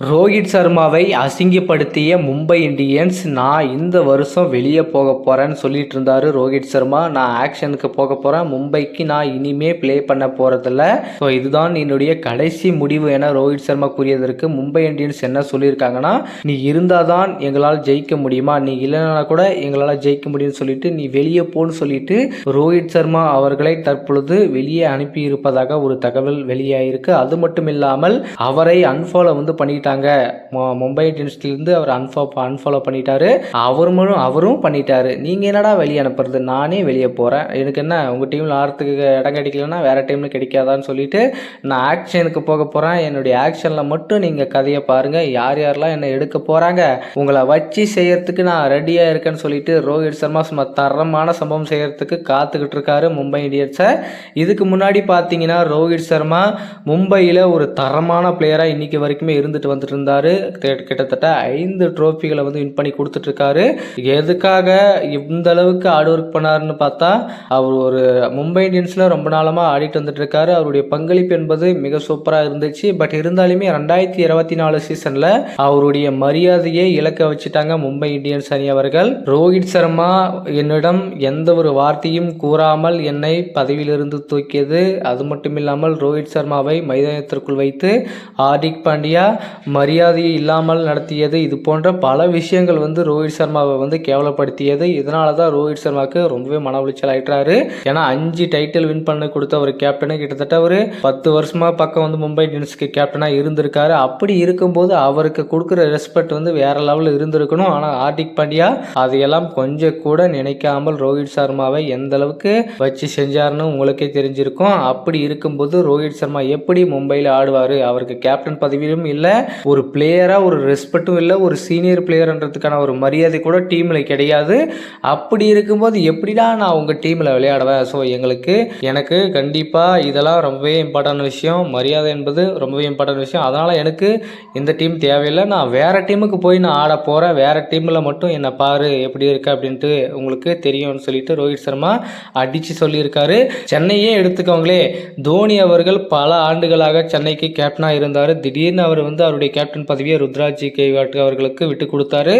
ரோஹித் சர்மாவை அசிங்கப்படுத்திய மும்பை இந்தியன்ஸ் நான் இந்த வருஷம் வெளியே போக போகிறேன்னு சொல்லிட்டு இருந்தாரு ரோஹித் சர்மா. நான் ஆக்ஷனுக்கு போக போகிறேன் மும்பைக்கு நான் இனிமே ப்ளே பண்ண போகிறதில்ல ஸோ இதுதான் என்னுடைய கடைசி முடிவு என ரோஹித் சர்மா கூறியதற்கு மும்பை இந்தியன்ஸ் என்ன சொல்லியிருக்காங்கன்னா நீ இருந்தால் தான் எங்களால் ஜெயிக்க முடியுமா? நீ இல்லைனா கூட எங்களால் ஜெயிக்க முடியும்னு சொல்லிட்டு நீ வெளியே போன்னு சொல்லிட்டு ரோஹித் சர்மா அவர்களை தற்பொழுது வெளியே அனுப்பி இருப்பதாக ஒரு தகவல் வெளியாயிருக்கு. அது மட்டும் இல்லாமல் அவரை அன்ஃபாலோ வந்து பண்ணிட்டாங்க. பண்ணிட்டாங்க. மும்பை இந்தியன்ஸ்லேருந்து அவர் அன்ஃபா அன்ஃபாலோ பண்ணிட்டாரு. அவரும் அவரும் பண்ணிட்டாரு. நீங்கள் என்னடா வெளியே அனுப்புறது? நானே வெளியே போகிறேன் எனக்கு என்ன உங்கள் டீமில் ஆடுறதுக்கு இடம் கிடைக்கலன்னா வேறு டீமில் கிடைக்காதான்னு சொல்லிட்டு நான் ஆக்ஷனுக்கு போக போகிறேன் என்னுடைய ஆக்ஷனில் மட்டும் நீங்கள் கதையை பாருங்கள் யார் யாரெல்லாம் என்னை எடுக்க போகிறாங்க உங்களை வச்சு செய்யறதுக்கு நான் ரெடியாக இருக்கேன்னு சொல்லிட்டு ரோஹித் சர்மா சும்மா தரமான சம்பவம் செய்யறதுக்கு காத்துக்கிட்டு இருக்காரு மும்பை இந்தியன்ஸை. இதுக்கு முன்னாடி பார்த்தீங்கன்னா ரோஹித் சர்மா மும்பையில் ஒரு தரமான பிளேயராக இன்னைக்கு வரைக்குமே இருந்துட்டு வந்துட்டு இருந்தாரு கிட்ட- கிட்டத்தட்ட ஐந்து ட்ரோஃபிகளை வந்து வின் பண்ணி கொடுத்துட்டு இருக்காரு எதுக்காக இந்த அளவுக்கு ஹார்ட் ஒர்க் பண்ணாருன்னு பார்த்தா அவர் ஒரு மும்பை இந்தியன்ஸில் ரொம்ப நாளமாக ஆடிட்டு வந்துட்டு இருக்காரு அவருடைய பங்களிப்பு என்பது மிக சூப்பராக இருந்துச்சு. பட் இருந்தாலுமே ரெண்டாயிரத்தி இருபத்தி நாலு சீசனில் அவருடைய மரியாதையை இழக்க வச்சுட்டாங்க மும்பை இந்தியன்ஸ் அணி அவர்கள். ரோஹித் சர்மா என்னிடம் எந்த ஒரு வார்த்தையும் கூறாமல் என்னை பதவியிலிருந்து தூக்கியது. அது மட்டும் இல்லாமல் ரோஹித் சர்மாவை மைதானத்திற்குள் வைத்து ஹார்திக் பாண்டியா மரியாதையை இல்லாமல் நடத்தியது. இது போன்ற பல விஷயங்கள் வந்து ரோஹித் சர்மாவை வந்து கேவலப்படுத்தியது. இதனால தான் ரோஹித் சர்மாவுக்கு ரொம்பவே மன உளைச்சல் ஆயிட்டாரு. ஏன்னா அஞ்சு டைட்டில் வின் பண்ண கொடுத்த ஒரு கேப்டனு கிட்டத்தட்ட ஒரு பத்து வருஷமா பக்கம் வந்து மும்பை இந்தியன்ஸ்க்கு கேப்டனாக இருந்திருக்காரு. அப்படி இருக்கும்போது அவருக்கு கொடுக்குற ரெஸ்பெக்ட் வந்து வேற லெவலில் இருந்திருக்கணும். ஆனால் ஹார்திக் பாண்டியா அதையெல்லாம் கொஞ்சம் கூட நினைக்காமல் ரோஹித் சர்மாவை எந்த அளவுக்கு வச்சு செஞ்சாருன்னு உங்களுக்கே தெரிஞ்சிருக்கும். அப்படி இருக்கும்போது ரோஹித் சர்மா எப்படி மும்பையில் ஆடுவார்? அவருக்கு கேப்டன் பதவியிலும் இல்லை. ஒரு பிளேயராக ஒரு ரெஸ்பெக்ட்டும் இல்லை ஒரு சீனியர் பிளேயர்ன்றதுக்கான ஒரு மரியாதை கூட டீமில் கிடையாது. அப்படி இருக்கும்போது எப்படிடா நான் உங்கள் டீமில் விளையாடுவேன்? ஸோ எங்களுக்கு எனக்கு கண்டிப்பாக இதெல்லாம் ரொம்பவே இம்பார்ட்டன்ட் விஷயம். மரியாதை என்பது ரொம்பவே இம்பார்ட்டன்ட் விஷயம். அதனால் எனக்கு இந்த டீம் தேவையில்லை. நான் வேறு டீமுக்கு போய் நான் ஆட போகிறேன் வேறு டீமில் மட்டும் என்னை பாரு எப்படி இருக்கு அப்படின்ட்டு உங்களுக்கு தெரியும்னு சொல்லிட்டு ரோஹித் சர்மா அடித்து சொல்லியிருக்காரு. சென்னையே எடுத்துக்கோங்களே தோனி அவர்கள் பல ஆண்டுகளாக சென்னைக்கு கேப்டனாக இருந்தார். திடீர்னு அவர் வந்து அவர் அவருடைய கேப்டன் பதவியை ருத்ராஜ் கேவாட் அவர்களுக்கு விட்டு கொடுத்தாரு.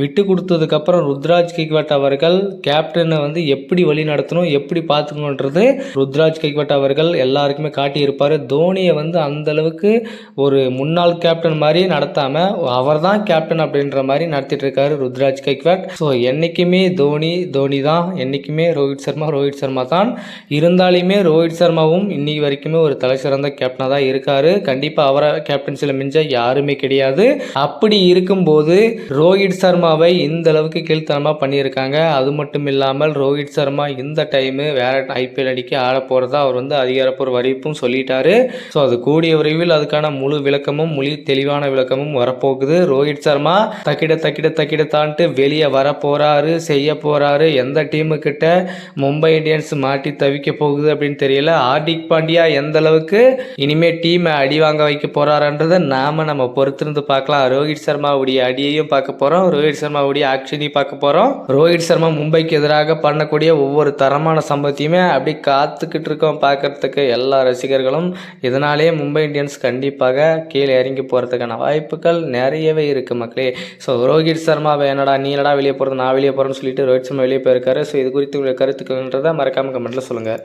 விட்டு கொடுத்ததுக்கப்புறம் ருத்ராஜ் கெய்வாட் அவர்கள் கேப்டனை வந்து எப்படி வழி நடத்தணும் எப்படி பார்த்துக்கணுன்றது ருத்ராஜ் கேக்வாட் அவர்கள் எல்லாருக்குமே காட்டியிருப்பார். தோனியை வந்து அந்த அளவுக்கு ஒரு முன்னாள் கேப்டன் மாதிரி நடத்தாமல் அவர் தான் கேப்டன் அப்படின்ற மாதிரி நடத்திட்டு இருக்காரு ருத்ராஜ் கேக்வாட் ஸோ என்றைக்குமே தோனி தோனி தான் என்றைக்குமே ரோஹித் சர்மா ரோஹித் சர்மா தான். இருந்தாலுமே ரோஹித் சர்மாவும் இன்னைக்கு வரைக்குமே ஒரு தலைசிறந்த கேப்டனாக தான் இருக்காரு. கண்டிப்பாக அவரை கேப்டன்சியில் மிஞ்ச யார் யாருமே கிடையாது. அப்படி இருக்கும்போது ரோஹித் சர்மாவை இந்த அளவுக்கு கீழ்த்தனமாக பண்ணியிருக்காங்க. அது மட்டும் இல்லாமல் ரோஹித் சர்மா இந்த டைமு வேற ஐபிஎல் அடிக்க ஆட போகிறதா அவர் வந்து அதிகாரப்பூர்வ அறிவிப்பும் சொல்லிட்டாரு. ஸோ அது கூடிய விரைவில் அதுக்கான முழு விளக்கமும் முழு தெளிவான விளக்கமும் வரப்போகுது. ரோஹித் சர்மா தக்கிட தக்கிட தக்கிட தான்ட்டு வெளியே வர போறாரு செய்ய போறாரு. எந்த டீமு கிட்ட மும்பை இந்தியன்ஸ் மாட்டி தவிக்க போகுது அப்படின்னு தெரியல. ஹார்திக் பாண்டியா எந்த அளவுக்கு இனிமே டீமை அடி வாங்க வைக்க போறாருன்றதை நாம நம்ம நம்ம பொறுத்திருந்து பார்க்கலாம். ரோஹித் சர்மாவுடைய அடியையும் பார்க்க போகிறோம் ரோஹித் சர்மாவுடைய ஆக்ஷனையும் பார்க்க போகிறோம் ரோஹித் சர்மா மும்பைக்கு எதிராக பண்ணக்கூடிய ஒவ்வொரு தரமான சம்பவத்தையுமே அப்படி காத்துக்கிட்டு இருக்கோம் பார்க்கறதுக்கு எல்லா ரசிகர்களும். இதனாலேயே மும்பை இந்தியன்ஸ் கண்டிப்பாக கீழே இறங்கி போகிறதுக்கான வாய்ப்புகள் நிறையவே இருக்குது மக்களே. ஸோ ரோஹித் சர்மா என்னடா நீ என்னடா வெளியே போகிறது நான் வெளியே போகிறேன்னு சொல்லிட்டு ரோஹித் சர்மா வெளியே போயிருக்காரு. ஸோ இது குறித்து உங்களுடைய கருத்துக்கள்ன்றதை மறக்காமல் கமெண்ட்டில் சொல்லுங்கள்